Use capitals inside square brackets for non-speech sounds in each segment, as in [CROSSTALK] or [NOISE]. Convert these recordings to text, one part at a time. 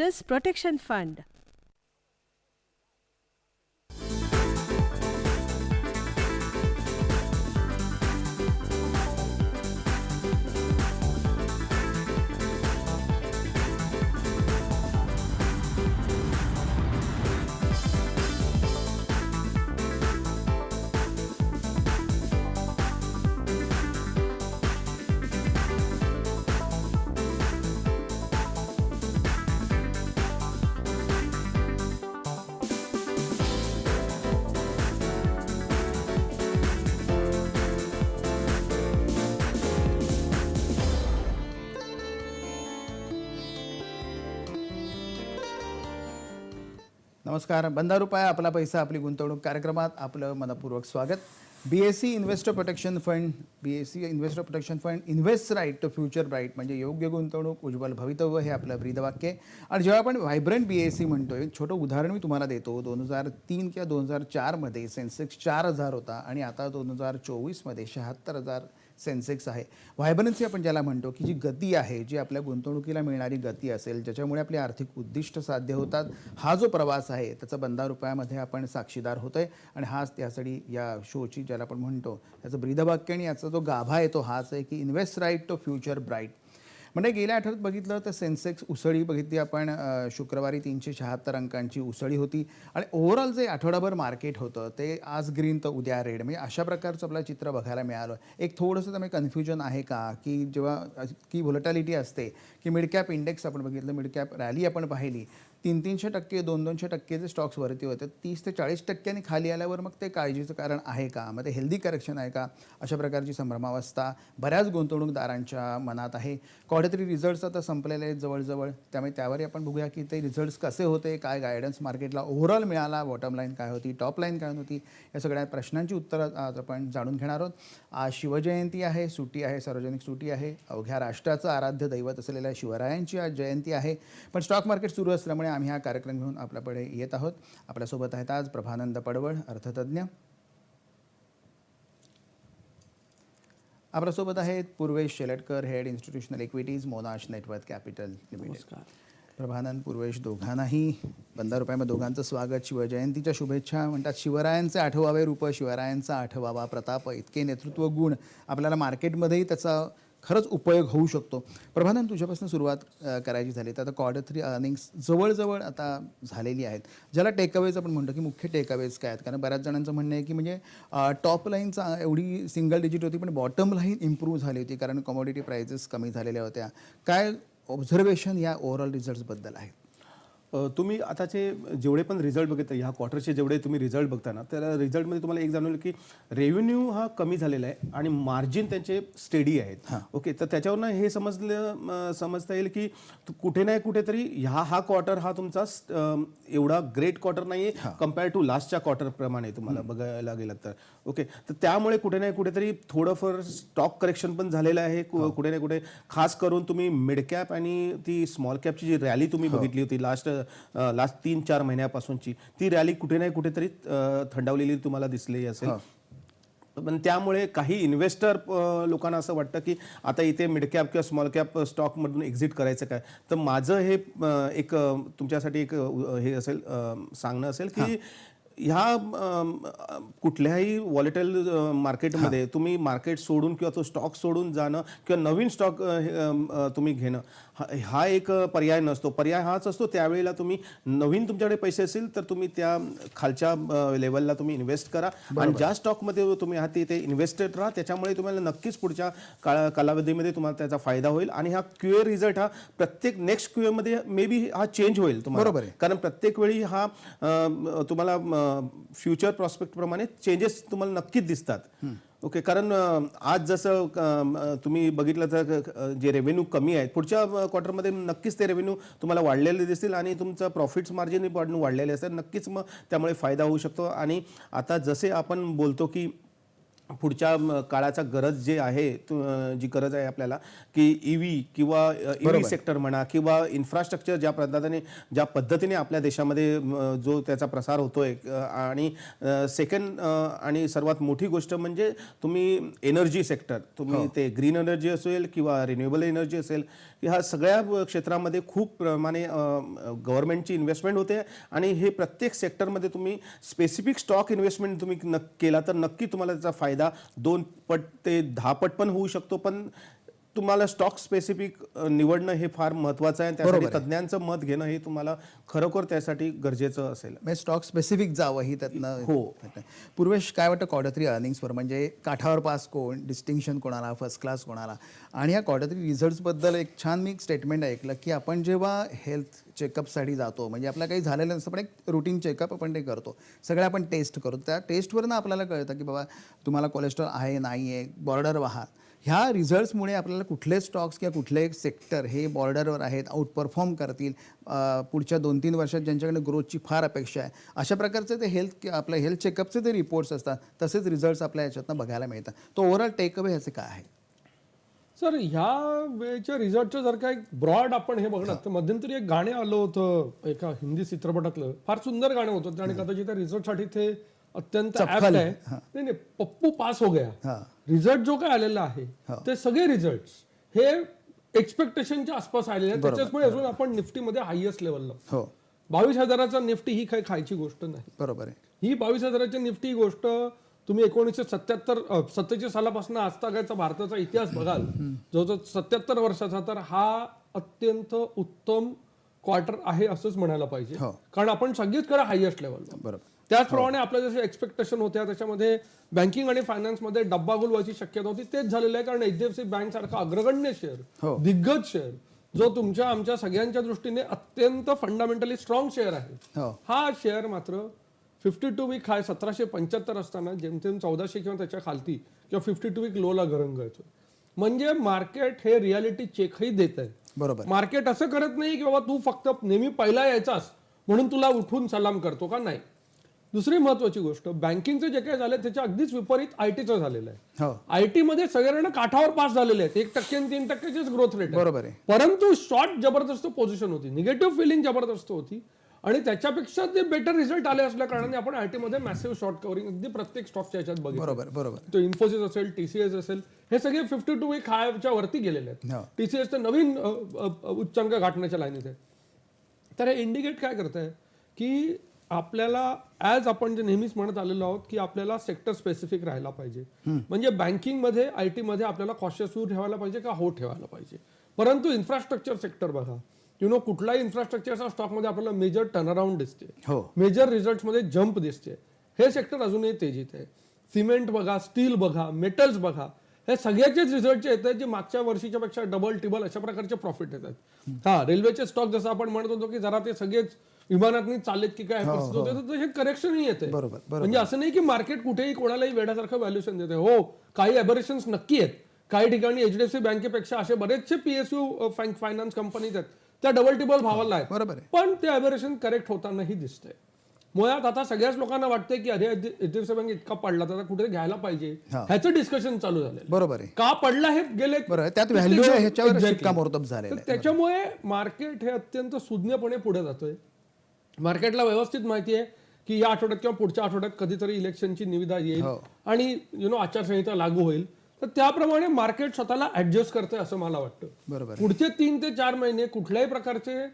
Investors protection fund नमस्कार. बंदा रुपये आपला पैसा आपली गुंतवणूक कार्यक्रमात आपलं मनपूर्वक स्वागत. B S C investor protection fund B S C investor protection fund invest right to future bright म्हणजे योग्य गुंतवणूक उज्ज्वल भवितव्य हे आपलं ब्रीदवाक्य आहे. आणि जेव्हा आपण व्हायब्रंट बी एस सी म्हणतो एक छोटं उदाहरण मी तुम्हाला देतो. दोन हजार तीन किंवा दोन हजार चारमध्ये सेन्सेक्स चार हजार होता आणि आता दोन हजार चोवीसमध्ये शहात्तर हजार सेन्सेक्स आहे. व्हायबरन्सी आपण ज्याला म्हणतो की जी गती आहे जी आपल्या गुंतवणुकीला मिळणारी गती असेल ज्याच्यामुळे आपली आर्थिक उद्दिष्ट साध्य होतात हा जो प्रवास आहे त्याचा बंदा रुपयामध्ये आपण साक्षीदार होतोय. आणि हाच त्यासाठी या शोची ज्याला आपण म्हणतो त्याचं ब्रीदवाक्य आणि याचा जो गाभा आहे तो हाच आहे की invest right to future bright म्हणजे गेल्या आठवड्यात बघितलं तर सेन्सेक्स उसळी बघितली आपण शुक्रवारी तीनशे शहात्तर अंकांची उसळी होती. आणि ओव्हरऑल जे आठवडाभर मार्केट होतं ते आज ग्रीन तर उद्या रेड म्हणजे अशा प्रकारचं आपलं चित्र बघायला मिळालं. एक थोडंसं त्यामुळे कन्फ्युजन आहे का? की जेव्हा की व्होलटॅलिटी असते की मिडकॅप इंडेक्स आपण बघितलं मिडकॅप रॅली आपण पाहिली. तीन तीनशे टक्के दोन दोनशे टक्केचे स्टॉक्स वरती होते तीस ते चाळीस टक्क्यांनी खाली आल्यावर मग ते काळजीचं कारण आहे का? मग ते हेल्दी करेक्शन आहे का? अशा प्रकारची संभ्रमावस्था बऱ्याच गुंतवणूकदारांच्या मनात आहे. कॉडेतरी रिझल्ट्स आता संपलेले आहेत जवळजवळ. त्यामुळे त्यावरही आपण बघूया की ते रिझल्ट्स कसे होते काय गायडन्स मार्केटला ओव्हरऑल मिळाला बॉटम लाईन काय होती टॉप लाईन काय होती या सगळ्या प्रश्नांची उत्तरं आज आपण जाणून घेणार आहोत. आज शिवजयंती आहे सुट्टी आहे सार्वजनिक सुट्टी आहे. अवघ्या राष्ट्राचं आराध्य दैवत असलेल्या शिवरायांची आज जयंती आहे. पण स्टॉक मार्केट सुरू असल्यामुळे आम्ही हा कार्यक्रम घेऊन आपल्याकडे येत आहोत. आपल्यासोबत आहेत आज प्रभानंद पडवळ अर्थतज्ज्ञ आपल्यासोबत आहेत Purvesh Shelatkar head institutional equities Monash network capital limited. Prabhanand Purvesh दोघांनाही पंधरा रुपयामध्ये दोघांचं स्वागत. शिवजयंतीच्या शुभेच्छा. म्हणतात शिवरायांचे आठवावे रूप शिवरायांचा आठवावा प्रताप. इतके नेतृत्व गुण आपल्याला मार्केटमध्येही त्याचा खरंच उपयोग होऊ शकतो. प्रभानंद तुझ्यापासून सुरुवात करायची झाली. तर आता क्वार्टर थ्री अर्निंग्स जवळजवळ आता झालेली आहेत. ज्याला टेकअवेज आपण म्हणतो की मुख्य टेकअवेज काय आहेत? कारण बऱ्याच जणांचं म्हणणं आहे की म्हणजे टॉप लाईनचा एवढी सिंगल डिजिट होती पण बॉटम लाईन इम्प्रूव्ह झाली होती कारण कमोडिटी प्राइसेस कमी झालेल्या होत्या. काय ऑब्झर्वेशन या ओव्हरऑल रिझल्ट्सबद्दल आहेत? तुम्ही आताचे जेवढे पण रिझल्ट बघितले ह्या क्वार्टरचे जेवढे तुम्ही रिझल्ट बघता ना त्या रिझल्टमध्ये तुम्हाला एक जाणवलं की रेव्हेन्यू हा कमी झालेला आहे आणि मार्जिन त्यांचे स्टेडी आहेत. ओके तर त्याच्यावरनं हे समजलं समजता येईल की कुठे नाही कुठेतरी ह्या हा क्वार्टर हा तुमचा एवढा ग्रेट क्वार्टर नाही आहे कंपेअर टू लास्टच्या क्वार्टर प्रमाणे तुम्हाला बघायला गेलं तर. ओके. तर त्यामुळे कुठे नाही कुठेतरी थोडंफार स्टॉक करेक्शन पण झालेलं आहे. कु- कुठे नाही कुठे. खास करून तुम्ही मिड कॅप आणि ती स्मॉल कॅपची जी रॅली तुम्ही बघितली होती लास्ट लास्ट तीन चार महिन्यापासूनची ती रॅली कुठे नाही कुठेतरी थंडावलेली तुम्हाला दिसली असेल. पण त्यामुळे काही इन्व्हेस्टर लोकांना असं वाटतं की आता इथे मिड कॅप किंवा स्मॉल कॅप स्टॉकमधून एक्झिट करायचं काय? तर माझं हे एक तुमच्यासाठी एक हे असेल सांगणं असेल की ह्या कुठल्याही वॉलेटाईल मार्केटमध्ये तुम्ही मार्केट सोडून किंवा तो स्टॉक सोडून जाणं किंवा नवीन स्टॉक तुम्ही घेणं. हा- एक पर्याय नसतो. पर्याय हाच असतो त्यावेळेला तुम्ही नवीन तुमच्याकडे पैसे असेल तर तुम्ही त्या खालच्या लेवलला तुम्ही इन्व्हेस्ट करा. आणि ज्या स्टॉकमध्ये तुम्ही आहात तिथे इन्व्हेस्टेड राहा. त्याच्यामुळे तुम्हाला नक्कीच पुढच्या काळा कालावधीमध्ये तुम्हाला त्याचा फायदा होईल. आणि हा क्यू रिझल्ट हा प्रत्येक नेक्स्ट क्यू मध्ये मे बी हा चेंज होईल तुम्हाला. बरोबर आहे. कारण प्रत्येक वेळी हा तुम्हाला फ्युचर प्रॉस्पेक्ट प्रमाणे चेंजेस तुम्हाला नक्कीच दिसतात. ओके कारण आज जसं तुम्ही बघितलं तर जे रेव्हेन्यू कमी आहेत पुढच्या क्वार्टरमध्ये नक्कीच ते रेव्हेन्यू तुम्हाला वाढलेले दिसतील आणि तुमचं प्रॉफिट्स मार्जिन वाढलेले असतात नक्कीच मग त्यामुळे फायदा होऊ शकतो. आणि आता जसे आपण बोलतो की पुढच्या काळाचा गरज जे आहे जी गरज आहे आपल्याला की ईव्ही किंवा ईव्ही सेक्टर म्हणा किंवा इन्फ्रास्ट्रक्चर ज्या पद्धतीने ज्या पद्धतीने आपल्या देशामध्ये जो त्याचा प्रसार होतोय आणि सेकंड आणि सर्वात मोठी गोष्ट म्हणजे तुम्ही एनर्जी सेक्टर तुम्ही ते ग्रीन एनर्जी असेल किंवा रिन्युएबल एनर्जी असेल ह्या सगळ्या क्षेत्रामध्ये खूप प्रमाणे गव्हर्नमेंटची इन्व्हेस्टमेंट होते आणि हे प्रत्येक सेक्टरमध्ये तुम्ही स्पेसिफिक स्टॉक इन्व्हेस्टमेंट तुम्ही नक केला तर नक्की तुम्हाला त्याचा फायदा दोन पट ते दहा पट पण होऊ शकतो पण तुम्हाला स्टॉक स्पेसिफिक निवडणं हे फार महत्वाचं आहे त्यासाठी तज्ज्ञांचं मत घेणं हे तुम्हाला खरोखर त्यासाठी गरजेचं असेल. म्हणजे स्टॉक स्पेसिफिक जावं ही त्यातनं हो. पूर्वेश काय वाटतं क्वार्टर थ्री अर्निंग्सवर म्हणजे काठावर पास कोण डिस्टिंक्शन कोणाला फर्स्ट क्लास कोणाला? आणि या क्वार्टर थ्री रिझल्ट्सबद्दल एक छान मी स्टेटमेंट ऐकलं की आपण जेव्हा हेल्थ चेकअपसाठी जातो म्हणजे आपलं काही झालेलं नसतं पण एक रुटीन चेकअप आपण ते करतो. सगळे आपण टेस्ट करतो. त्या टेस्टवरनं आपल्याला कळतं की बाबा तुम्हाला कोलेस्ट्रॉल आहे नाही आहे बॉर्डर आहात ह्या रिझल्ट्समुळे आपल्याला कुठले स्टॉक्स किंवा कुठले सेक्टर हे बॉर्डरवर आहेत आउट परफॉर्म करतील पुढच्या दोन तीन वर्षात ज्यांच्याकडे ग्रोथची फार अपेक्षा आहे. अशा प्रकारचे ते हेल्थ आपल्या हेल्थ चेकअपचे ते रिपोर्ट्स असतात. तसेच रिझल्ट्स आपल्या याच्यातनं बघायला मिळतात. तो ओव्हरऑल टेकअवे ह्याचे काय आहे? सर ह्या वेळेच्या रिझल्टचं जर का एक ब्रॉड आपण हे बघणार तर मध्यंतरी एक गाणे आलं होतं एका हिंदी चित्रपटातलं. फार सुंदर गाणं होतं. आणि कदाचित त्या रिझल्टसाठी ते अत्यंत चपखल. आहे. नाही नाही पप्पू पास हो गया. रिझल्ट जो काय आलेला आहे ते सगळे रिझल्ट हे एक्सपेक्टेशनच्या आसपास आलेले आहेत. त्याच्यामुळे अजून आपण निफ्टीमध्ये हायएस्ट लेवलला हो. बावीस हजाराचा निफ्टी ही काही खायची गोष्ट नाही. बरोबर आहे. ही बावीस हजाराची निफ्टी ही गोष्ट तुम्ही एकोणीसशे सत्याहत्तर सत्तेचाळीस सालापासून आजतागायचा भारताचा इतिहास बघाल. जवळजवळ सत्याहत्तर वर्षाचा तर हा अत्यंत उत्तम क्वार्टर आहे असंच म्हणायला पाहिजे. हो. कारण आपण सगळीचकडे हायएस्ट लेवलला बरोबर. त्याचप्रमाणे आपल्या जसे एक्सपेक्टेशन होत्या त्याच्यामध्ये बँकिंग आणि फायनान्समध्ये डब्बागुल व्हायची शक्यता होती तेच झालेलं आहे. कारण एचडीएफसी बँक सारखा अग्रगण्य हो. शेअर दिग्गज शेअर जो तुमच्या आमच्या सगळ्यांच्या दृष्टीने अत्यंत फंडामेंटली स्ट्रॉंग शेअर आहे. हो. हा शेअर मात्र फिफ्टी टू वीक हाय सतराशे पंच्याहत्तर असताना जेमतेम चौदाशे किंवा त्याच्या खालती किंवा फिफ्टी टू वीक लोला गरंग येतो म्हणजे मार्केट हे रियालिटी चेकही देत आहे. बरोबर. मार्केट असं करत नाही की बाबा तू फक्त नेहमी पहिला यायचास म्हणून तुला उठून सलाम करतो का? नाही. दुसरी महत्वाची गोष्ट बँकिंगचं जे काही झालं त्याच्या अगदीच विपरीत आयटीचं झालेलं आहे. हो. आयटी मध्ये सगळ्यांना काठावर पास झालेले आहेत. एक टक्के आणि तीन टक्क्याचीच ग्रोथ रेट बरोबर आहे. परंतु शॉर्ट जबरदस्त पोझिशन होती. निगेटिव्ह फिलिंग जबरदस्त होती. आणि त्याच्यापेक्षा ते बेटर रिझल्ट आले असल्या कारणाने आपण आयटी मध्ये मॅसिव्ह शॉर्ट कव्हरिंग अगदी प्रत्येक स्टॉकच्या याच्यात बघितलं. बरोबर बरोबर. तो इन्फोसिस असेल टीसीएस असेल हे सगळे फिफ्टी टू वीक हायच्या वरती गेलेले आहेत. हो. टीसीएस तर नवीन उच्चांक गाठण्याच्या लाईनीत आहे. तर हे इंडिकेट काय करत आहे की आपल्याला ऍज आपण जे नेहमीच म्हणत आलेलो आहोत की आपल्याला सेक्टर स्पेसिफिक राहायला पाहिजे. म्हणजे बँकिंगमध्ये आयमध्ये आपल्याला कॉशियस ठेवायला पाहिजे का हो ठेवायला पाहिजे? परंतु इन्फ्रास्ट्रक्चर सेक्टर बघा. यु नो कुठलाही इन्फ्रास्ट्रक्चरच्या स्टॉकमध्ये आपल्याला मेजर टर्नअराउंड दिसते. हो. मेजर रिझल्ट्समध्ये जम्प दिसते. हे सेक्टर अजूनही तेजीत आहे. सिमेंट बघा स्टील बघा मेटल्स बघा. हे सगळ्याचेच रिझल्ट जे येतात जे मागच्या वर्षीच्या पेक्षा डबल टिबल अशा प्रकारचे प्रॉफिट येतात हा रेल्वेचे स्टॉक जसं आपण म्हणत होतो की जरा ते सगळेच विमानातनी चाललेत की काय होते तर हे करेक्शनही येते. बरोबर. म्हणजे असं नाही की मार्केट कुठेही कोणालाही वेड्यासारखं व्हॅल्युएशन देते. हो काही अबरेशन्स नक्की आहेत. काही ठिकाणी एचडीएफसी बँकेपेक्षा असे बरेचसे पीएसयू फायनान्स कंपनीज आहेत. त्या डबल टिबल भावाला आहेत. बरोबर पण ते अबरेशन करेक्ट होतानाही दिसतंय. मुळात आता सगळ्याच लोकांना वाटतंय की अरे एचडीएफसी बँक इतका पडला तर आता कुठे घ्यायला पाहिजे. हा. ह्याचं डिस्कशन चालू झालंय बरोबर आहे. का पडला हे गेले. त्यात व्हॅल्यू त्याच्यामुळे मार्केट हे अत्यंत सुज्ञपणे पुढे जातोय. मार्केटला व्यवस्थित माहिती आहे की या आठवड्यात किंवा पुढच्या आठवड्यात कधीतरी इलेक्शनची निविदा येईल हो. आणि यु नो आचारसंहिता लागू होईल तर त्याप्रमाणे मार्केट स्वतःला ऍडजस्ट करते असं मला वाटतं बरोबर. पुढचे तीन ते चार महिने कुठल्याही प्रकारचे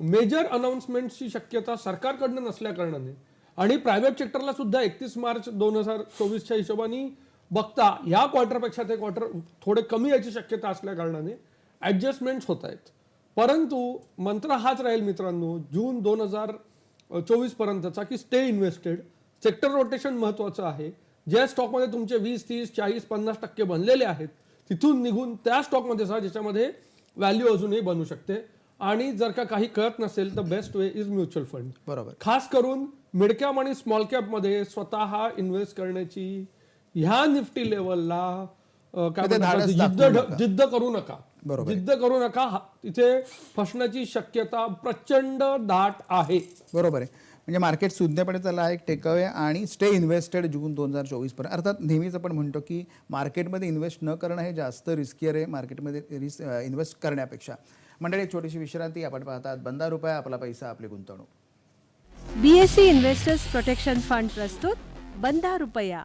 मेजर अनाउन्समेंटची शक्यता सरकारकडनं नसल्या कारणाने आणि प्रायव्हेट सेक्टरला सुद्धा एकतीस मार्च दोन हजार चोवीसच्या हिशोबाने बघता या क्वार्टरपेक्षा ते क्वार्टर थोडे कमी याची शक्यता असल्या कारणाने ऍडजस्टमेंट्स होत आहेत परंतु मंत्र हाच राहील मित्रांनो जून दोन हजार चोवीस पर्यंतचा की स्टे इन्व्हेस्टेड सेक्टर रोटेशन महत्वाचं आहे. ज्या स्टॉकमध्ये तुमचे वीस तीस चाळीस पन्नास टक्के बनलेले आहेत तिथून निघून त्या स्टॉकमध्ये जा ज्याच्यामध्ये व्हॅल्यू अजूनही बनू शकते. आणि जर का काही कळत नसेल तर best way is mutual fund बरोबर. खास करून मिड कॅप आणि स्मॉल कॅपमध्ये स्वतः इन्व्हेस्ट करण्याची ह्या निफ्टी लेवलला जिद्द जिद्द करू नका. बरोबर जिद्द करू नका. तिथे फसण्याची शक्यता प्रचंड दाट आहे. बरोबर आहे. म्हणजे मार्केट सुज्ञपणे चाललं आहे एक टेकअवे आणि स्टे इन्व्हेस्टेड जून दोन हजार चोवीसपर्यंत अर्थात नेहमीच आपण म्हणतो की मार्केटमध्ये इन्व्हेस्ट न करणं हे जास्त रिस्कियर आहे मार्केटमध्ये रिस इन्व्हेस्ट करण्यापेक्षा. मंडळी एक छोटीशी विश्रांती. आपण पाहतात बंदा रुपये आपला पैसा आपली गुंतवणूक. बीएससी इन्व्हेस्टर्स प्रोटेक्शन फंड प्रस्तुत बंधा रुपया.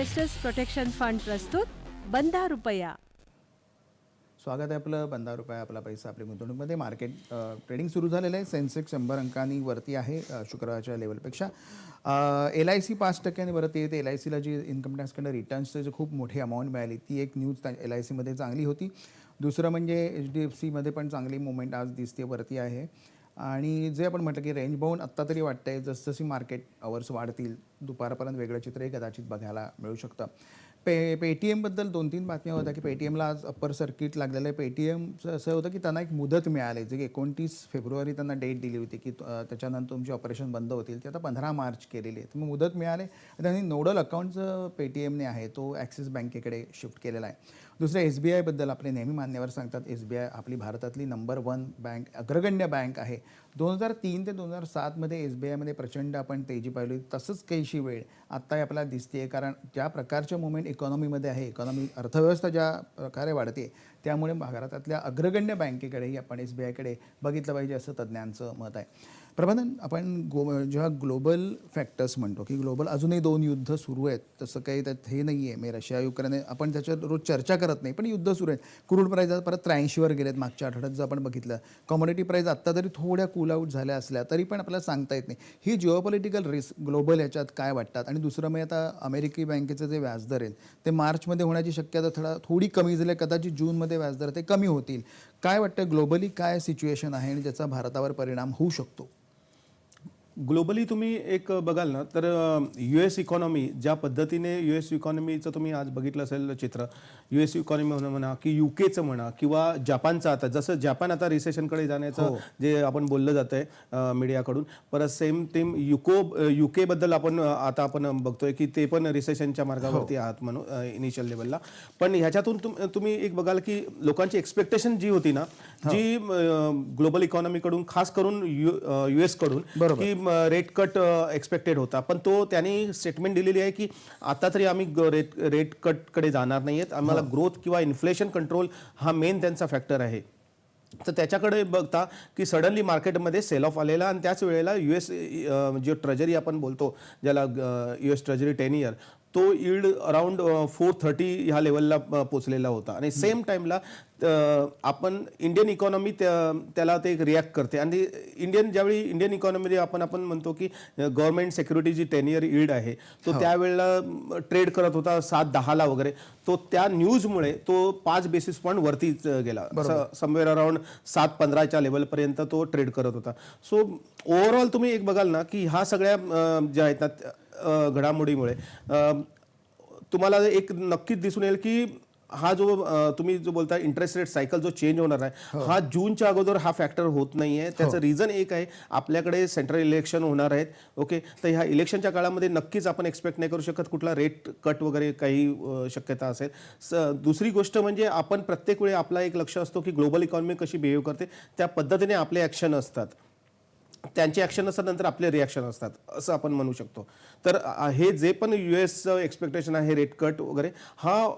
इन्व्हेस्टर्स प्रोटेक्शन फंड प्रस्तुत बंधा रुपया. स्वागत आहे आपलं बंदा रुपये आपला पैसा आपली गुंतवणूकमध्ये. मार्केट ट्रेडिंग सुरू झालेलं आहे. सेन्सेक्स शंभर अंकांनी वरती आहे शुक्रवारच्या लेवलपेक्षा एल आय सी पाच टक्क्यांनी वरती येते एल आय सीला जी इन्कम टॅक्सकडे रिटर्न्सचे जे खूप मोठी अमाऊंट मिळाली ती एक न्यूज एल आय सीमध्ये चांगली होती. दुसरं म्हणजे एच डी एफ सीमध्ये पण चांगली मुवमेंट आज दिसते वरती आहे. आणि जे आपण म्हटलं की रेंज बाउंड आत्ता तरी वाटतंय जसजशी मार्केट अवर्स वाढतील दुपारपर्यंत वेगळं चित्रही कदाचित बघायला मिळू शकतं. पे पेटीएमबद्दल दोन तीन बातम्या होत्या की पेटीएमला आज अप्पर सर्किट लागलेलं आहे. पेटीएमचं असं होतं की त्यांना एक मुदत मिळाली. जे की एकोणतीस फेब्रुवारी त्यांना डेट दिली होती की त्याच्यानंतर तुमचे ऑपरेशन बंद होतील. ते आता पंधरा मार्च केलेली आहे. तर मग मुदत मिळाली. त्यांनी नोडल अकाउंटचं पेटीएमने आहे तो ॲक्सिस बँकेकडे शिफ्ट केलेला आहे. दुसरं एस बी आयबद्दल आपले नेहमी मान्यवर सांगतात एस बी आय आपली भारतातली नंबर वन बँक अग्रगण्य बँक आहे. दोन हजार तीन ते दोन हजार सातमध्ये एस बी आयमध्ये प्रचंड आपण तेजी पाहिली. तसंच काहीशी वेळ आत्ताही आपल्याला दिसते कारण ज्या प्रकारच्या मुवमेंट इकॉनॉमीमध्ये आहे इकॉनॉमी अर्थव्यवस्था ज्या प्रकारे वाढते त्यामुळे भारतातल्या अग्रगण्य बँकेकडेही आपण एस बी आयकडे बघितलं पाहिजे असं तज्ज्ञांचं मत आहे. प्रबंधन आपण गो जेव्हा ग्लोबल फॅक्टर्स म्हणतो की ग्लोबल अजूनही दोन युद्ध सुरू आहेत तसं काही त्यात हे नाही आहे. मी रशिया युक्रेन आपण त्याच्यावर रोज चर्चा करत नाही पण युद्ध सुरू आहेत. क्रूड प्राईज परत त्र्याऐंशीवर गेलेत मागच्या आठवड्यात जर आपण बघितलं. कॉमोडिटी प्राईज आत्ता तरी थोड्या कूल आऊट झाल्या असल्या तरी पण आपल्याला सांगता येत नाही. ही जिओपॉलिटिकल रिस्क ग्लोबल याच्यात काय वाटतात? आणि दुसरं म्हणजे आता अमेरिकी बँकेचं जे व्याजदर आहेत ते मार्चमध्ये होण्याची शक्यता थोडा थोडी कमी झाली आहे. कदाचित जूनमध्ये व्याजदर ते कमी होतील. काय वाटतं ग्लोबली काय सिच्युएशन आहे आणि ज्याचा भारतावर परिणाम होऊ शकतो? ग्लोबली तुम्ही एक बघाल ना तर यू एस इकॉनॉमी ज्या पद्धतीने यू एस इकॉनॉमीचं तुम्ही आज बघितलं असेल चित्र यू एस इकॉनॉमी म्हणा म्हणा की युकेचं म्हणा किंवा जपानचं आता जसं जपान आता रिसेशनकडे जाण्याचं जे आपण बोललं जातं आहे मीडियाकडून परत सेम टीम युको युकेबद्दल आपण आता आपण बघतोय की ते पण रिसेशनच्या मार्गावरती आहात म्हणून इनिशियल लेवलला पण ह्याच्यातून तुम- तुम्ही एक बघाल की लोकांची एक्सपेक्टेशन जी होती ना जी ग्लोबल इकॉनॉमीकडून खास करून यू कडून की रेट कट एक्सपेक्टेड होता. पण तो त्यांनी स्टेटमेंट दिलेली आहे की आता तरी आम्ही रेट रेट कटकडे जाणार नाहीयेत. आम्हाला ग्रोथ किंवा इन्फ्लेशन कंट्रोल हा मेन त्यांचा फॅक्टर आहे. तर त्याच्याकडे बघता की सडनली मार्केटमध्ये सेल ऑफ आलेला आणि त्याच वेळेला यू एस जे ट्रेजरी आपण बोलतो ज्याला U S treasury ten year तो इल्ड अराउंड फोर थर्टी ह्या लेवलला पोचलेला होता. आणि सेम टाइमला आपण इंडियन इकॉनॉमी त्याला ते एक रिॲक्ट करते. आणि इंडियन ज्यावेळी इंडियन इकॉनॉमीमध्ये आपण आपण म्हणतो की गव्हर्नमेंट सेक्युरिटी जी टेन इयर इल्ड आहे तो त्यावेळेला ट्रेड करत होता सात दहाला वगैरे. तो त्या न्यूजमुळे तो पाच बेसिस पॉईंट वरतीच गेला. समवेअर अराउंड सात पंधराच्या लेवलपर्यंत तो ट्रेड करत होता. सो ओव्हरऑल तुम्ही एक बघाल ना की ह्या सगळ्या ज्या आहेत ना घडामोडीमुळे. तुम्हाला एक नक्कीच दिसून येईल की हा जो तुम्ही जो बोलता इंटरेस्ट रेट सायकल जो चेंज होणार आहे हा. जूनच्या अगोदर हा फॅक्टर होत नाहीये. त्याचं रिझन एक आहे आपल्याकडे सेंट्रल इलेक्शन होणार आहेत ओके तर ह्या इलेक्शनच्या काळामध्ये नक्कीच आपण एक्सपेक्ट नाही करू शकत कुठला रेट कट वगैरे काही शक्यता असेल. स दुसरी गोष्ट म्हणजे आपण प्रत्येक वेळी आपला एक लक्ष असतो की ग्लोबल इकॉनॉमी कशी बिहेव करते त्या पद्धतीने आपले ॲक्शन असतात. त्यांचे ॲक्शन असतात नंतर आपले रिॲक्शन असतात असं आपण म्हणू शकतो. तर हे जे पण यू एस एक्सपेक्टेशन आहे रेट कट वगैरे हा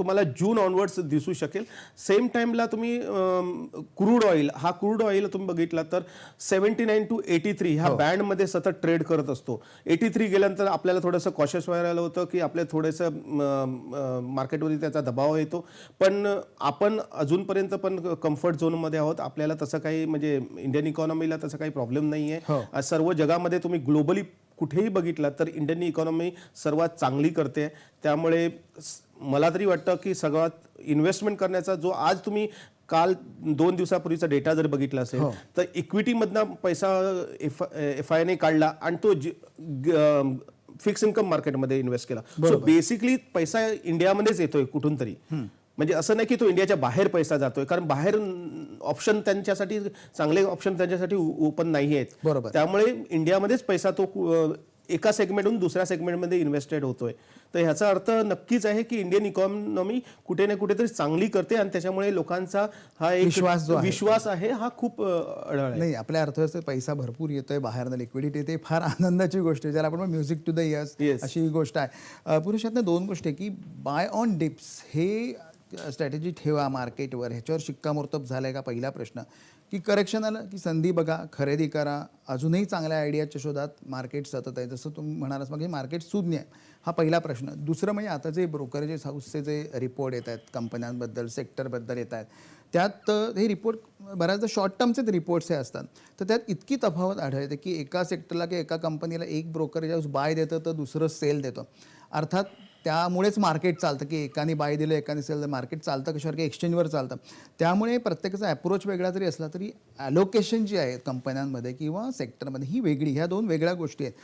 तुम्हाला जून ऑनवर्ड्स दिसू शकेल. सेम टाईमला तुम्ही क्रूड ऑइल हा क्रूड ऑइल तुम्ही बघितला तर seventy nine to eighty three ह्या बँडमध्ये सतत ट्रेड करत असतो. एटी थ्री गेल्यानंतर आपल्याला थोडंसं कॉशियस व्हायला होतं की आपल्या थोडंसं मार्केटवरती त्याचा दबाव येतो. पण आपण अजूनपर्यंत पण कम्फर्ट झोनमध्ये आहोत. आपल्याला तसं काही म्हणजे इंडियन इकॉनॉमीला तसं काही प्रॉब्लेम नाही आहे सर्व जगामध्ये तुम्ही ग्लोबली कुठेही बघितलं तर इंडियन इकॉनॉमी सर्वात चांगली करते. त्यामुळे मला तरी वाटतं की सगळ्यात इन्व्हेस्टमेंट करण्याचा जो आज तुम्ही काल दोन दिवसापूर्वीचा डेटा जर बघितला असेल तर इक्विटीमधनं पैसा एफ एफ आयने काढला आणि तो फिक्स इन्कम मार्केटमध्ये इन्व्हेस्ट केला. सो बेसिकली पैसा इंडियामध्येच येतोय कुठून तरी. म्हणजे असं नाही की तो इंडियाच्या बाहेर पैसा जातोय कारण बाहेर ऑप्शन त्यांच्यासाठी चांगले ऑप्शन त्यांच्यासाठी ओपन नाही आहेत. बरोबर. त्यामुळे इंडियामध्येच पैसा तो एका सेगमेंटहून दुसऱ्या सेगमेंटमध्ये इन्व्हेस्टेड होतोय. तर ह्याचा अर्थ नक्कीच आहे की इंडियन इकॉनॉमी कुठे ना कुठेतरी चांगली करते आणि त्याच्यामुळे लोकांचा हा एक विश्वास जो आहे. विश्वास आहे हा खूप अं, अढळ आहे. नाही आपल्या अर्थव्यवस्थेत पैसा भरपूर येतोय बाहेरनं लिक्विडिटी येते फार [LAUGHS] आनंदाची गोष्ट आहे. ज्याला आपण म्युझिक टू द इयर्स. अशी गोष्ट आहे. पुरुषातनं दोन गोष्टी आहे की बाय ऑन डिप्स हे स्ट्रॅटेजी ठेवा मार्केटवर ह्याच्यावर शिक्कामोर्तब झालाय का? पहिला प्रश्न. की करेक्शन आलं की संधी बघा खरेदी करा. अजूनही चांगल्या आयडियाच्या शोधात मार्केट सतत आहे. जसं तुम्ही म्हणालास मग मार्केट सुज्ञ आहे. हा पहिला प्रश्न. दुसरं म्हणजे आता जे ब्रोकरेजेस हाऊसचे जे रिपोर्ट येत आहेत कंपन्यांबद्दल सेक्टरबद्दल येत आहेत त्यात हे रिपोर्ट बऱ्याचदा शॉर्ट टर्मचेच रिपोर्ट्स हे असतात. तर त्यात इतकी तफावत आढळते की एका सेक्टरला किंवा एका कंपनीला एक ब्रोकरेज हाऊस बाय देतं तर दुसरं सेल देतं. अर्थात त्यामुळेच मार्केट चालतं की एकाने बाय दिलं एकाने सेल मार्केट चालतं कशावर? की एक्सचेंजवर चालतं. त्यामुळे प्रत्येकाचा अप्रोच वेगळा जरी असला तरी ॲलोकेशन जी आहे कंपन्यांमध्ये किंवा सेक्टरमध्ये ही वेगळी. ह्या दोन वेगळ्या गोष्टी आहेत.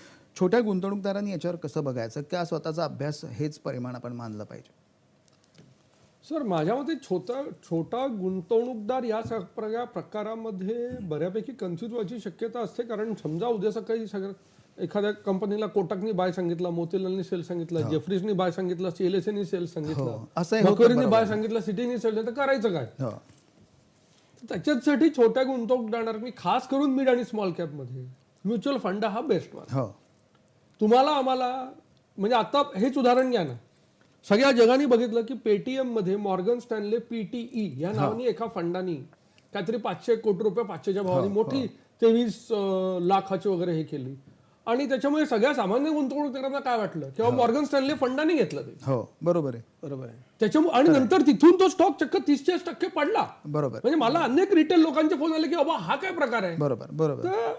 छोट्या गुंतवणूकदारांनी याच्यावर कसं बघायचं? का स्वतःचा अभ्यास हेच परिमाण आपण मानलं पाहिजे? सर माझ्या मते छोटा छोटा गुंतवणूकदार या सगळ्या प्रकारामध्ये बऱ्यापैकी कन्फ्युज व्हायची शक्यता असते. कारण समजा उद्या सकाळी सगळं एखाद्या कंपनीला कोटकनी बाय सांगितलं मोतीलालनी सेल सांगितलं जेफ्रीजनी बाय सांगितलं सीएलएसनी सेल सांगितलं हो. बाय सांगितलं सिटीनी सेल तर करायचं काय? हो. त्याच्यासाठी छोट्या गुंतवणूकदार मी खास करून मिड आणि स्मॉल कॅपमध्ये म्युच्युअल फंड हा बेस्ट हो. तुम्हाला आम्हाला म्हणजे आता हेच उदाहरण घ्या ना. सगळ्या जगाने बघितलं की पेटीएममध्ये मॉर्गन स्टॅनले पीटीई या नावाने एका फंडानी काहीतरी पाचशे कोटी रुपये पाचशेच्या भावाने मोठी तेवीस लाखाची वगैरे हे केली. आणि त्याच्यामुळे सगळ्या सामान्य गुंतवणूकदारांना काय वाटलं? किंवा मॉर्गन स्टॅनले फंडाने घेतलं ते. हो बरोबर आहे. बरोबर आहे. त्याच्यामुळे आणि नंतर तिथून तो स्टॉक चक्क तीस टक्के पडला. बरोबर. म्हणजे मला अनेक रिटेल लोकांचे फोन आले की बाबा हा काय प्रकार आहे? बरोबर बरोबर. तर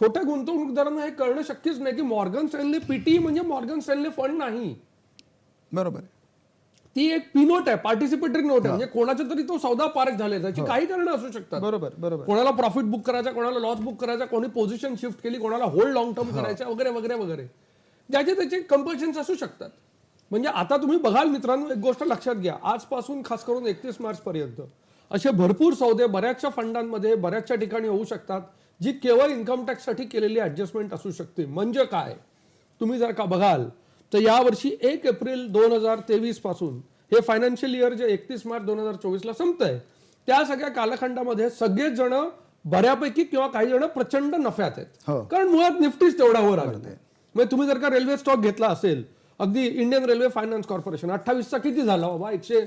छोट्या गुंतवणूकदारांना हे कळणं शक्यच नाही की मॉर्गन स्टॅनले पीटी म्हणजे मॉर्गन स्टॅनले फंड नाही. बरोबर आहे. ती एक पिनोट आहे पार्टिसिपेटरी नोट आहे. म्हणजे कोणाचा तरी तो सौदा पार्क झाले त्याची काही कारण असू शकतात. बरोबर बरोबर. कोणाला प्रॉफिट बुक करायचा कोणाला लॉस बुक करायचा कोणी पोझिशन शिफ्ट केली कोणाला होल्ड लॉंग टर्म करायचा वगैरे वगैरे वगैरे. ज्याचे त्याचे कंपल्शन्स असू शकतात. म्हणजे आता तुम्ही बघाल मित्रांनो एक गोष्ट लक्षात घ्या. आजपासून खास करून एकतीस मार्च पर्यंत असे भरपूर सौदे बऱ्याचशा फंडांमध्ये बऱ्याचशा ठिकाणी होऊ शकतात जी केवळ इन्कम टॅक्ससाठी केलेली ऍडजस्टमेंट असू शकते. म्हणजे काय? तुम्ही जर का बघाल तर यावर्षी एक एप्रिल दोन हजार तेवीसपासून हे फायनान्शियल इयर जे एकतीस मार्च दोन हजार चोवीसला संपतंय त्या सगळ्या कालखंडामध्ये सगळेच जण बऱ्यापैकी किंवा काही जण प्रचंड नफ्यात हो. आहेत कारण मुळात निफ्टीच तेवढा वर आलं म्हणजे तुम्ही जर का रेल्वे स्टॉक घेतला असेल अगदी इंडियन रेल्वे फायनान्स कॉर्पोरेशन अठ्ठावीसचा किती झाला? बाबा एकशे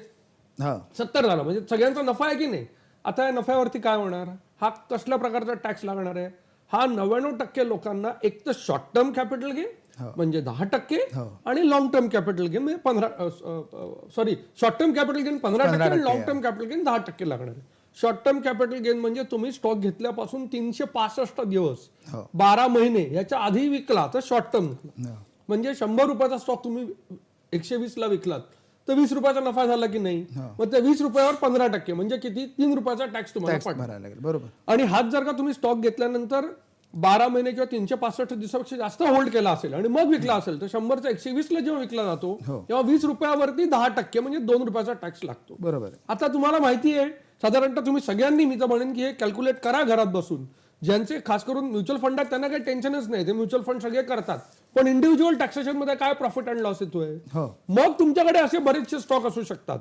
हा. सत्तर झाला. म्हणजे सगळ्यांचा नफा आहे की नाही? आता या नफ्यावरती काय होणार? हा कसल्या प्रकारचा टॅक्स लागणार आहे? हा नव्याण्णव टक्के लोकांना एक तर शॉर्ट टर्म कॅपिटल गेन म्हणजे दहा टक्के आणि लॉंग टर्म कॅपिटल गेन म्हणजे पंधरा sorry short term capital gain पंधरा टक्के आणि लॉंग टर्म कॅपिटल गेन दहा टक्के लागणार आहे. शॉर्ट टर्म कॅपिटल गेन म्हणजे तुम्ही स्टॉक घेतल्यापासून तीनशे पासष्ट दिवस बारा महिने याच्या आधी विकला तर शॉर्ट टर्म म्हणजे शंभर रुपयाचा स्टॉक तुम्ही एकशे वीस ला विकलात तर वीस रुपयाचा नफा झाला की नाही? मग त्या वीस रुपयावर पंधरा टक्के म्हणजे किती? तीन रुपयाचा टॅक्स तुम्हाला बरोबर. आणि हाच जर का तुम्ही स्टॉक घेतल्यानंतर बारा महिने किंवा तीनशे पासष्ट दिवसापेक्षा जास्त होल्ड केला असेल आणि मग विकला असेल तर शंभरचा एकशे वीसला जेव्हा विकला जातो हो. तेव्हा वीस रुपयावरती दहा टक्के म्हणजे दोन रुपयाचा टॅक्स लागतो. बरोबर आता तुम्हाला माहिती आहे साधारणतः तुम्ही सगळ्यांनी मी तर म्हणेन की हे कॅल्क्युलेट करा घरात बसून. ज्यांचे खास करून म्युच्युअल फंडात त्यांना काही टेन्शनच नाही. ते म्युच्युअल फंड सगळे करतात. पण इंडिव्हिज्युअल टॅक्सेशनमध्ये काय प्रॉफिट अँड लॉस येतोय? हो. मग तुमच्याकडे असे बरेचसे स्टॉक असू शकतात.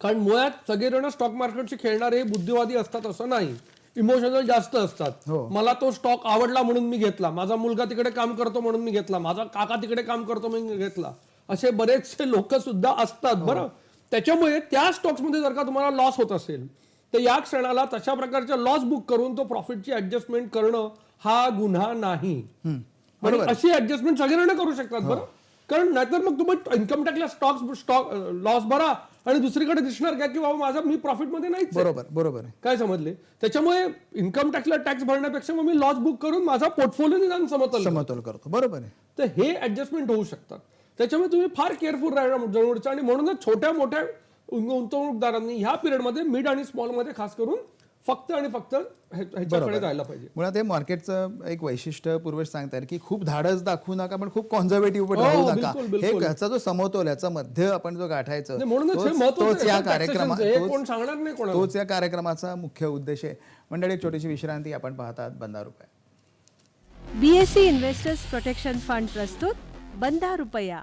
कारण मुळात सगळेजण स्टॉक मार्केटशी खेळणारे बुद्धिवादी असतात असं नाही. इमोशनल जास्त असतात. हो. मला तो स्टॉक आवडला म्हणून मी घेतला. माझा मुलगा तिकडे काम करतो म्हणून मी घेतला. माझा काका तिकडे काम करतो म्हणून मी घेतला. असे बरेचसे लोक सुद्धा असतात बरं? त्याच्यामुळे त्या स्टॉक्समध्ये जर का तुम्हाला लॉस होत असेल तर या क्षणाला तशा प्रकारच्या लॉस बुक करून तो प्रॉफिटची ऍडजस्टमेंट करणं हा गुन्हा नाही. आणि अशी ऍडजस्टमेंट सगळेजण करू शकतात बरं? कारण नाहीतर मग तुम्ही इन्कम टॅक्सला स्टॉक स्टॉक लॉस भरा. आणि दुसरीकडे दिसणार का की बाबा माझा मी प्रॉफिटमध्ये नाहीच आहे. बरोबर बरोबर आहे. काय समजले? त्याच्यामुळे इन्कम टॅक्सला टॅक्स भरण्यापेक्षा मग मी लॉस बुक करून माझा पोर्टफोलिओ निदान समतल. समतोल करतो. बरोबर आहे. तर हे ऍडजस्टमेंट होऊ शकतात. त्याच्यामुळे तुम्ही फार केअरफुल राहणं जरूरचं आणि म्हणूनच छोट्या मोठ्या गुंतवणूकदारांनी ह्या पिरियडमध्ये मिड आणि स्मॉलमध्ये खास करून फक्त आणि फक्त ह्या- ह्याच्याकडे जायला पाहिजे मुळात हे मार्केटचं एक वैशिष्ट्य पूर्वज सांगतात की खूप धाडस दाखवू नका पण खूप कॉन्झर्वेटिव्ह पण हो, राहू नका हे बिलकुल. याचा जो समतोल याचा मध्य आपण जो गाठायचं म्हणूनच हे तोच-. या याचं कार्यक्रमा taxation चं हे तोच- कोण सांगणार नाही कोणाला. तोच या कार्यक्रमाचा मुख्य उद्देश आहे मंडळी एक छोटीशी विश्रांती आपण पाहतात बंदा रुपये बीएससी इन्व्हेस्टर्स प्रोटेक्शन फंड प्रस्तुत बंधा रुपया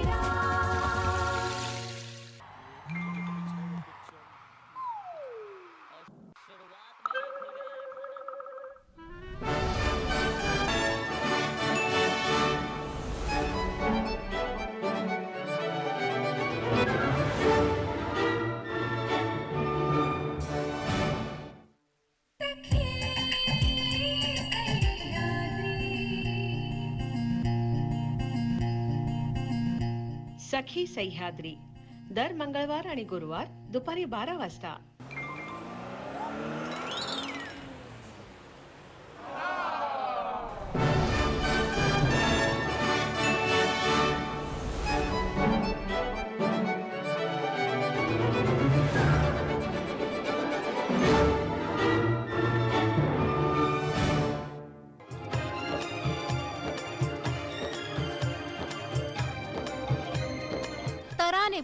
सह्याद्री. दर मंगळवार आणि गुरुवार दुपारी बारा वाजता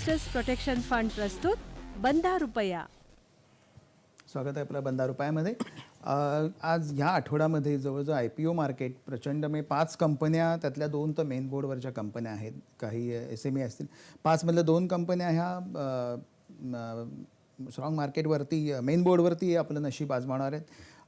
इन्व्हेस्टर्स प्रोटेक्शन फंड प्रस्तुत बंधा रुपया. स्वागत आहे आपलं बंदा रुपयामध्ये. आज ह्या आठवड्यामध्ये जवळजवळ आय पी ओ मार्केट प्रचंड म्हणजे पाच कंपन्या त्यातल्या दोन तर मेन बोर्डवरच्या कंपन्या आहेत. काही एस एम ए असतील. पाचमधल्या दोन कंपन्या ह्या स्ट्रॉंग मार्केटवरती मेन बोर्डवरती आपलं नशीब आजमावणार आहेत.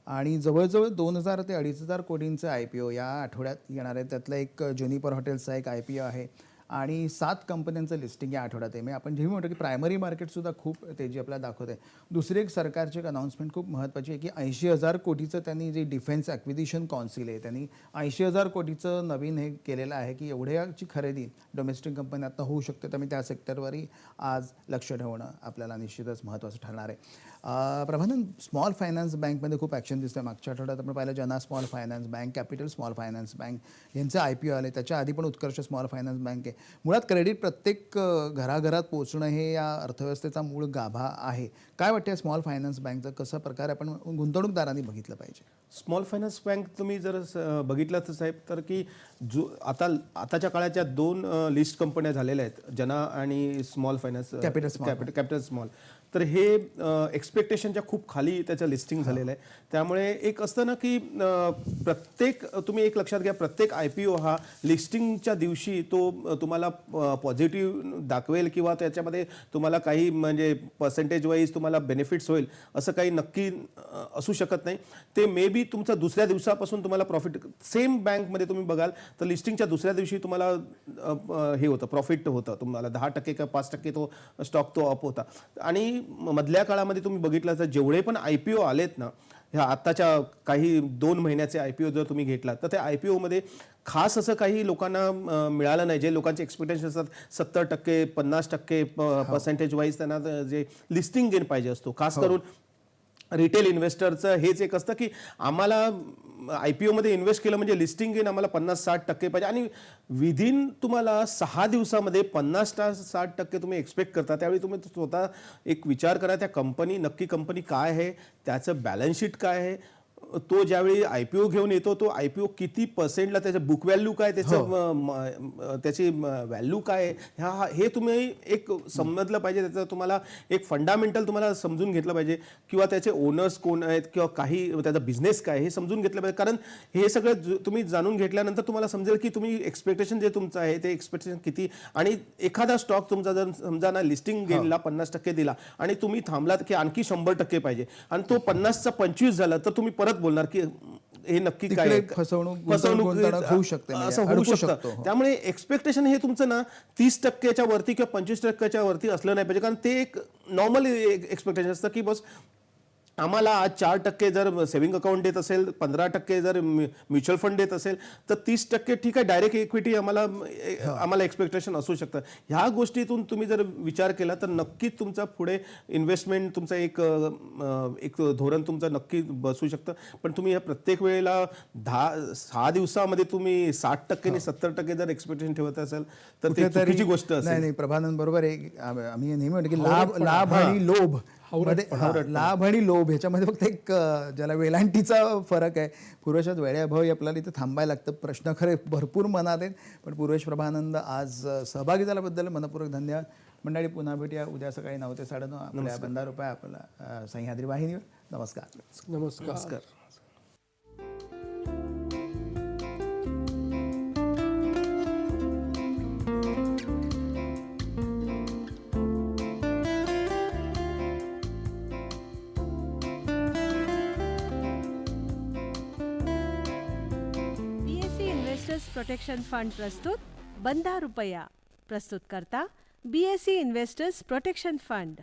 आणि जवळजवळ दोन हजार ते अडीच हजार कोटींचं आय पी ओ या आठवड्यात येणार आहे. त्यातलं एक जुनिपर हॉटेल्सचा एक आय पी ओ आहे. आणि सात कंपन्यांचं लिस्टिंग या आठवड्यात आहे. म्हणजे आपण जेव्हा म्हणतो की प्रायमरी मार्केटसुद्धा खूप तेजी आपल्याला दाखवत आहे दुसरी एक सरकारची एक अनाऊन्समेंट खूप महत्त्वाची आहे की ऐंशी हजार कोटीचं त्यांनी जे डिफेन्स ॲक्विजिशन कौन्सिल आहे त्यांनी ऐंशी हजार कोटीचं नवीन हे केलेलं आहे की एवढ्याची खरेदी डोमेस्टिक कंपनी आता होऊ शकते. त्यामुळे त्या सेक्टरवरही आज लक्ष ठेवणं आपल्याला निश्चितच महत्त्वाचं ठरणार आहे. प्रभानंद स्मॉल फायनान्स बँकमध्ये खूप ॲक्शन दिसतं मागच्या आठवड्यात आपण पाहिलं Jana small finance bank capital small finance bank यांचे आय पी ओ आले त्याच्या आधी पण उत्कर्ष स्मॉल फायनान्स बँक आहे. मुळात क्रेडिट प्रत्येक घराघरात पोहोचणं हे या अर्थव्यवस्थेचा मूळ गाभा आहे. काय वाटतं स्मॉल फायनान्स बँकचं कसं प्रकारे आपण गुंतवणूकदारांनी बघितलं पाहिजे. स्मॉल फायनान्स बँक तुम्ही जर बघितलं तर साहेब तर की जो आता आताच्या काळात ज्या दोन लिस्ट कंपन्या झालेल्या आहेत. जना आणि small finance Small. Capital small तर हे एक्सपेक्टेशनच्या खूप खाली त्याचं लिस्टिंग झालेलं आहे. त्यामुळे एक असतं ना की प्रत्येक तुम्ही एक लक्षात घ्या प्रत्येक आय पी ओ हा लिस्टिंगच्या दिवशी तो तुम्हाला पॉझिटिव्ह दाखवेल किंवा त्याच्यामध्ये तुम्हाला काही म्हणजे पर्सेंटेज वाईज तुम्हाला बेनिफिट्स होईल असं काही नक्की असू शकत नाही. ते मे बी तुमचं दुसऱ्या दिवसापासून तुम्हाला प्रॉफिट सेम बँकमध्ये तुम्ही बघाल तर लिस्टिंगच्या दुसऱ्या दिवशी तुम्हाला हे होतं प्रॉफिट होतं. तुम्हाला दहा टक्के का पाच टक्के तो स्टॉक तो अप होता. आणि मधल्या काळामध्ये तुम्ही बघितलं तर जेवढे पण आय पी ओ आलेत ना ह्या आत्ताच्या काही दोन महिन्याचे आय पी ओ जर तुम्ही घेतला तर त्या आय पी ओमध्ये खास असं काही लोकांना मिळालं नाही. जे लोकांचे एक्सपेक्टेशन असतात सत्तर टक्के पन्नास टक्के पर्सेंटेज वाईज त्यांना जे लिस्टिंग गेन पाहिजे असतो. खास करून रिटेल इन्व्हेस्टरचं हेच एक असतं की आम्हाला आय पी ओमध्ये इन्व्हेस्ट केलं म्हणजे लिस्टिंग गेन आम्हाला पन्नास साठ टक्के पाहिजे. आणि विदिन तुम्हाला सहा दिवसामध्ये पन्नास साठ टक्के तुम्ही एक्सपेक्ट करता. त्यावेळी तुम्ही स्वतः एक विचार करा त्या कंपनी नक्की कंपनी काय आहे? त्याचं बॅलन्स शीट काय आहे? तो ज्यावेळी आय पी ओ घेऊन येतो तो आय पी ओ किती पर्सेंटला त्याचं बुक व्हॅल्यू काय त्याचं म- त्याची व्हॅल्यू काय ह्या हा- हे तुम्ही एक समजलं पाहिजे त्याचं तुम्हाला एक फंडामेंटल तुम्हाला समजून घेतलं पाहिजे किंवा त्याचे ओनर्स कोण आहेत किंवा काही त्याचा बिझनेस काय हे समजून घेतलं पाहिजे. कारण हे सगळं तुम्ही जाणून घेतल्यानंतर तुम्हाला समजेल की तुम्ही एक्सपेक्टेशन जे तुमचं आहे ते एक्सपेक्टेशन किती आणि एखादा स्टॉक तुमचा जर समजा ना लिस्टिंग गेनला पन्नास टक्के दिला आणि तुम्ही थांबलात की आणखी शंभर टक्के पाहिजे आणि तो पन्नासचा पंचवीस झाला तर तुम्ही परत बोलणार की हे नक्की काय फसवणूक, गुंतवणूक होऊ शकते म्हणजे असं होऊ शकतं. त्यामुळे एक्सपेक्टेशन हे तुमचं ना तीस टक्क्याच्या वरती किंवा पंचवीस टक्क्याच्या वरती असलं नाही पाहिजे. कारण ते एक नॉर्मल एक्सपेक्टेशन असतं की बस आम्हाला आज चार टक्के जर सेव्हिंग अकाउंट देत असेल पंधरा टक्के जर म्युच्युअल फंड देत असेल तर तीस टक्के ठीक आहे डायरेक्ट इक्विटी आम्हाला आम्हाला एक्सपेक्टेशन असू शकतं. ह्या गोष्टीतून तुम्ही जर विचार केला तर नक्कीच तुमचा पुढे इन्व्हेस्टमेंट तुमचं एक एक धोरण तुमचं नक्की बसू शकतं. पण तुम्ही या प्रत्येक वेळेला दहा सहा दिवसामध्ये तुम्ही साठ टक्के आणि सत्तर टक्के जर एक्सपेक्टेशन ठेवत असाल तर ते गोष्ट नाही प्रभानंद बरोबर आहे. आम- आम्ही नेहमी म्हणतो की लाभ लाभ आणि लोभ. मध्ये हा, लाभ आणि लोभ ह्याच्यामध्ये फक्त एक अ, ज्याला वेलांटीचा फरक आहे. पूर्वशात वेळेअभावी आपल्याला इथे थांबायला लागतं. प्रश्न खरे भरपूर मनात आहेत. पण पूर्वेश प्रभानंद आज अ, सहभागी झाल्याबद्दल मनपूर्वक धन्यवाद. मंडळी पुन्हा भेटूया. उद्या सकाळी नऊ ते साडेनऊ आपल्या बंदा रुपये आपला अ, सह्याद्री वाहिनीवर. नमस्कार. नमस्कार. प्रोटेक्शन फंड प्रस्तुत बंधा रुपया प्रस्तुत करता बीएससी इन्व्हेस्टर्स प्रोटेक्शन फंड